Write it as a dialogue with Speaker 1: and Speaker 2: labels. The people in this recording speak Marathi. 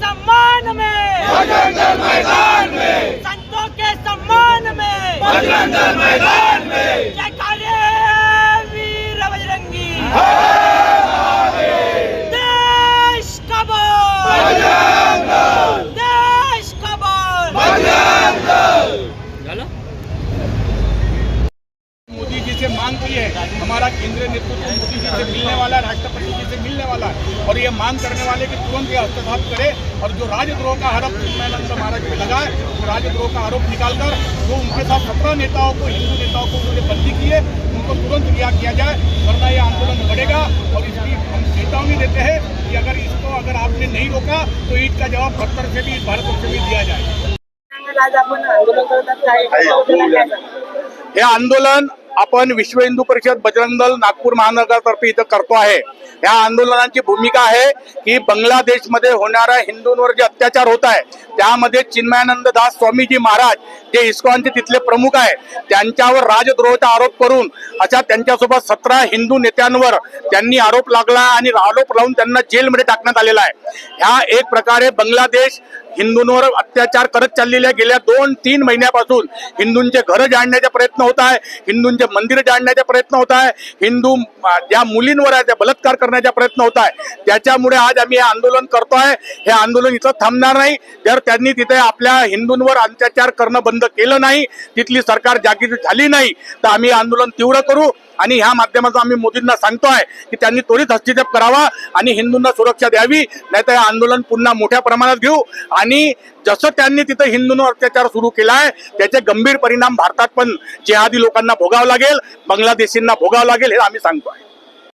Speaker 1: सम्मान में।
Speaker 2: मैदान में। संतों मैदान है। हमारा केंद्रीय नेतृत्व मोदी जी से मिलने वाला है राष्ट्रपति जी से मिलने वाला है। और ये मांग करने वाले कि तुरंत ये हस्तक्षेप करे और जो राजद्रोह का आरोप चिन्मयानंद महाराज पे लगा है वो राजद्रोह का आरोप निकालकर जो उनके साथ सत्रह नेताओं को हिंदू नेताओं को उन्होंने बंदी की है उनको तुरंत रिहा किया जाए वरना ये आंदोलन बढ़ेगा और इसकी हम चेतावनी देते हैं कि अगर इसको अगर आपने नहीं रोका तो ईद का जवाब पत्थर से भी भारत से भी दिया जाए
Speaker 3: आज आपण?
Speaker 2: हे आंदोलन आपण विश्व हिंदू परिषद बजरंग दल नागपूर महानगरातर्फे इथं करतो आहे. या आंदोलनाची भूमिका आहे की बांगलादेशमध्ये होणाऱ्या हिंदूंवर जे अत्याचार होत आहे त्यामध्ये चिन्मयानंद दास स्वामीजी महाराज जे इस्कॉनचे तिथले प्रमुख आहे त्यांच्यावर राजद्रोहाचा आरोप करून अशा त्यांच्यासोबत सतरा हिंदू नेत्यांवर त्यांनी आरोप लागला आणि आरोप लावून त्यांना जेलमध्ये टाकण्यात आलेला आहे. ह्या एक प्रकारे बांगलादेश हिंदूंवर अत्याचार करत चाललेल्या गेल्या दोन तीन महिन्यापासून हिंदूंचे घरं जाळण्याचा प्रयत्न होत आहे हिंदूंचे मंदिरं जाळण्याचा प्रयत्न होत आहे हिंदू ज्या मुलींवर आहे त्या बलात्कार करण्याचा प्रयत्न होत आहे. त्याच्यामुळे आज आम्ही हे आंदोलन करतो आहे हे आंदोलन इथं थांबणार नाही. जर त्यांनी तिथे आपल्या हिंदूंवर अत्याचार करणं बंद केलं नाही. तिथली सरकार जागीर झाली नाही. तर आम्ही आंदोलन तीव्र करू आणि ह्या माध्यमातून आम्ही मोदींना सांगतोय की त्यांनी त्वरित हस्तक्षेप करावा आणि हिंदूंना सुरक्षा द्यावी. नाहीतर हे आंदोलन पुन्हा मोठ्या प्रमाणात घेऊ. आणि जसं त्यांनी तिथं हिंदूंवर अत्याचार सुरू केला आहे त्याचे गंभीर परिणाम भारतात पण जेहादी लोकांना भोगावं लागेल बांगलादेशींना भोगावं लागेल हे आम्ही सांगतोय.